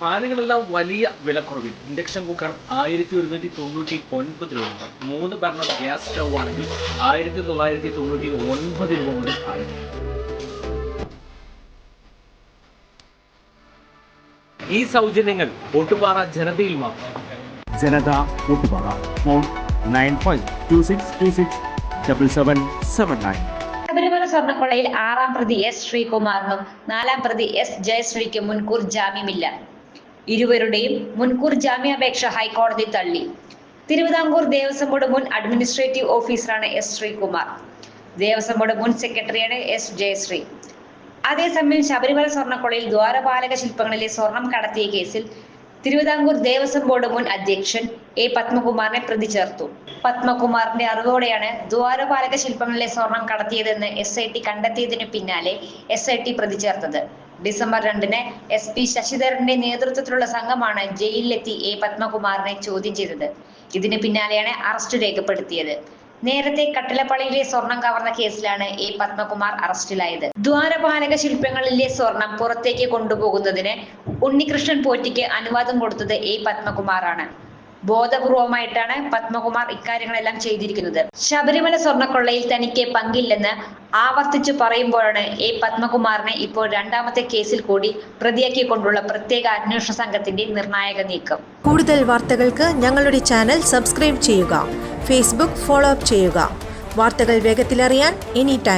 ഫാനുകളെല്ലാം വലിയ വിലക്കുറവിൽ. Induction cooker ആയിരത്തി ഒരുന്നൂറ്റി തൊണ്ണൂറ്റി ഒൻപത് രൂപ. മൂന്ന് ബർണർ ഗ്യാസ് സ്റ്റൗ ആണെങ്കിൽ ആയിരത്തി തൊള്ളായിരത്തി തൊണ്ണൂറ്റി ഒൻപത് രൂപ മുതൽ ഈ സൗജന്യങ്ങൾ ഒട്ടുപാറ ജനതയിൽ മാത്രം. Janata Ottupara phone nine five two six two six double seven seven nine. Sabarimala സ്വർണക്കൊളയിൽ ആറാം പ്രതി എസ് ശ്രീകുമാറിനും നാലാം പ്രതി എസ് ജയശ്രീക്കും മുൻകൂർ ജാമ്യമില്ല. ഇരുവരുടെയും മുൻകൂർ ജാമ്യാപേക്ഷ ഹൈക്കോടതി തള്ളി. തിരുവിതാംകൂർ ദേവസ്വം ബോർഡ് മുൻ അഡ്മിനിസ്ട്രേറ്റീവ് ഓഫീസറാണ് എസ് ശ്രീകുമാർ. ദേവസ്വം ബോർഡ് മുൻ സെക്രട്ടറിയാണ് എസ് ജയശ്രീ. അതേസമയം ശബരിമല സ്വർണക്കൊളയിൽ ദ്വാരപാലക ശില്പങ്ങളിലെ സ്വർണം കടത്തിയ കേസിൽ തിരുവിതാംകൂർ ദേവസ്വം ബോർഡ് മുൻ അധ്യക്ഷൻ എ പത്മകുമാറിനെ പ്രതി ചേർത്തു. പത്മകുമാറിന്റെ അറിവോടെയാണ് ദ്വാരപാലക ശില്പങ്ങളിലെ സ്വർണം കടത്തിയതെന്ന് എസ് ഐ ടി കണ്ടെത്തിയതിനു പിന്നാലെ എസ് ഐ ടി പ്രതി ചേർത്തത്. ഡിസംബർ രണ്ടിന് എസ് പി ശശിധരന്റെ നേതൃത്വത്തിലുള്ള സംഘമാണ് ജയിലിലെത്തി എ പത്മകുമാറിനെ ചോദ്യം ചെയ്തത്. ഇതിന് പിന്നാലെയാണ് അറസ്റ്റ് രേഖപ്പെടുത്തിയത്. നേരത്തെ കട്ടിലപ്പള്ളിയിലെ സ്വർണം കവർന്ന കേസിലാണ് എ പത്മകുമാർ അറസ്റ്റിലായത്. ദ്വാരപാലക ശില്പങ്ങളിലെ സ്വർണം പുറത്തേക്ക് കൊണ്ടുപോകുന്നതിന് ഉണ്ണികൃഷ്ണൻ പോറ്റിക്ക് അനുവാദം കൊടുത്തത് എ പത്മകുമാറാണ്. ബോധപൂർവമായിട്ടാണ് പത്മകുമാർ ഇക്കാര്യങ്ങളെല്ലാം ചെയ്തിരിക്കുന്നത്. ശബരിമല സ്വർണക്കൊള്ളയിൽ തനിക്ക് പങ്കില്ലെന്ന് ആവർത്തിച്ചു പറയുമ്പോഴാണ് എ പത്മകുമാറിനെ ഇപ്പോൾ രണ്ടാമത്തെ കേസിൽ കൂടി പ്രതിയാക്കിക്കൊണ്ടുള്ള പ്രത്യേക അന്വേഷണ സംഘത്തിന്റെ നിർണായക നീക്കം. കൂടുതൽ വാർത്തകൾക്ക് ഞങ്ങളുടെ ചാനൽ സബ്സ്ക്രൈബ് ചെയ്യുക ഫേസ്ബുക്ക് ഫോളോ അപ്പ് ചെയ്യുക. വാർത്തകൾ വേഗത്തിലറിയാൻ എനി ടൈം